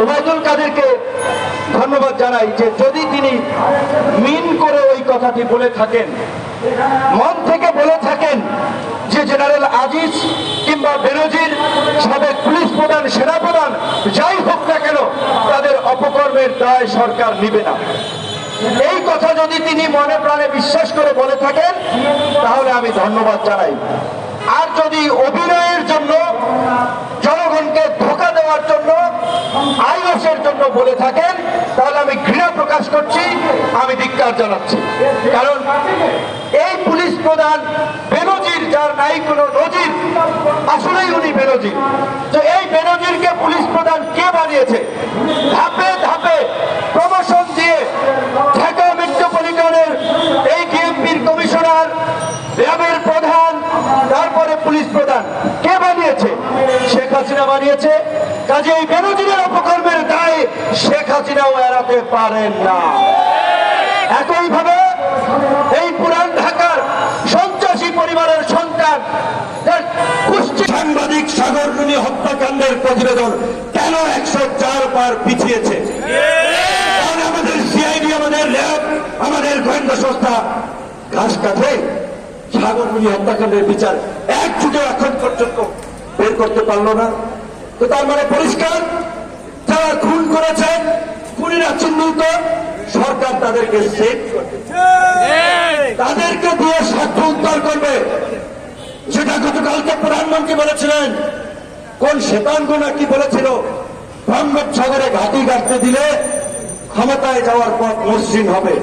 ওবায়দুল কাদেরকে ধন্যবাদ জানাই যে যদি তিনি মিন করে ওই কথাটি বলে থাকেন, মন থেকে বলে থাকেন যে জেনারেল আজিজ কিংবা বেনজির সাবেক পুলিশ প্রধান সেনাপ্রধান যাই হোক না কেন, তাদের অপকর্মের দায় সরকার নিবে না। এই কথা যদি তিনি মনে প্রাণে বিশ্বাস করে বলে থাকেন, তাহলে আমি ধন্যবাদ জানাই। আর যদি অভিনয়ের জন্য জনগণকে ধোকা দেওয়ার জন্য আইওসের জন্য বলে থাকেন, তাহলে আমি ঘৃণা প্রকাশ করছি, আমি ধিক্কার জানাচ্ছি। কারণ এই পুলিশ প্রধান বেনজির, যার নাই কোনো নজির, আসলেই উনি বেনজির। তো এই বেনজিরকে পুলিশ প্রধান কে বানিয়েছে? ধাপে ধাপে প্রমোশন দিয়ে ঢাকা মেট্রোপলিটনের এই ডিএমপির কমিশনার, র্যাবের প্রধান, তারপরে পুলিশ প্রধান। কে বানিয়েছে? শেখ হাসিনা বানিয়েছে। কাজে এই বেনজিরের হাসিনাও পারেন না। একইভাবে এই পুরান ঢাকার সন্ত্রাসী পরিবারের সন্তান সাংবাদিক সাগররুনি হত্যাকাণ্ডের প্রতিবেদন কেন একশো চার বার পিছিয়েছে? আমাদের সিআইডি, আমাদের ল্যাব, আমাদের গোয়েন্দা সংস্থা ঘাস কাটে। সাগররুনি হত্যাকাণ্ডের বিচার এক যুগে এখন পর্যন্ত বের করতে পারল না। তো তার মানে পরিষ্কার যারা খুন করেছে খুনিরা চিহ্নিত সরকার তাদেরকে সেভ করবে। তাদেরকে দিয়ে সাক্ষ্য উদ্ধার করবে। সেটা গতকালকে প্রধানমন্ত্রী বলেছিলেন। কোন শ্বেতাঙ্গ নাকি বলেছিল বঙ্গোপসাগরে ঘাটি গাড়তে দিলে ক্ষমতায় যাওয়ার পর মসৃণ হবে।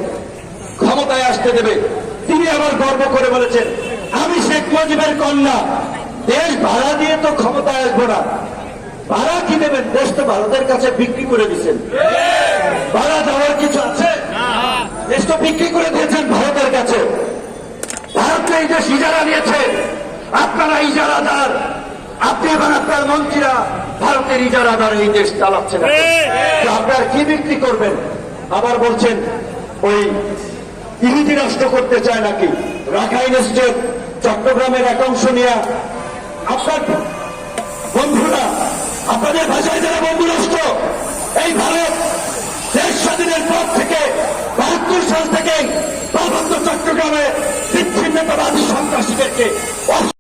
ক্ষমতায় আসতে দেবে। তিনি আবার গর্ব করে বলেছেন আমি শেখ মুজিবের কন্যা। দেশ ভাড়া দিয়ে তো ক্ষমতায় আসব না। ভাড়া কি দেবেন? দেশ তো ভারতের কাছে বিক্রি করে দিচ্ছেন। ভাড়া দেওয়ার কিছু আছে? দেশ তো বিক্রি করে দিয়েছেন ভারতের কাছে। ভারত এই দেশ ইজারা নিয়েছে। আপনারা ইজারাদার। আপনি এবং আপনার মন্ত্রীরা ভারতের ইজারাদার এই দেশ চালাচ্ছেন আপনার কি বিক্রি করবেন? আবার বলছেন ওই ইহুদি রাষ্ট্র করতে চায় নাকি? রাখাইন স্টেট চট্টগ্রামের এক অংশ নিয়ে। আপনার বন্ধুরা আপনাদের ভাষায় যারা বন্ধু রাষ্ট্র বাহাত্তর সাল থেকে পার্বত্য চট্টগ্রামে বিচ্ছিন্নতাবাদী সন্ত্রাসীদেরকে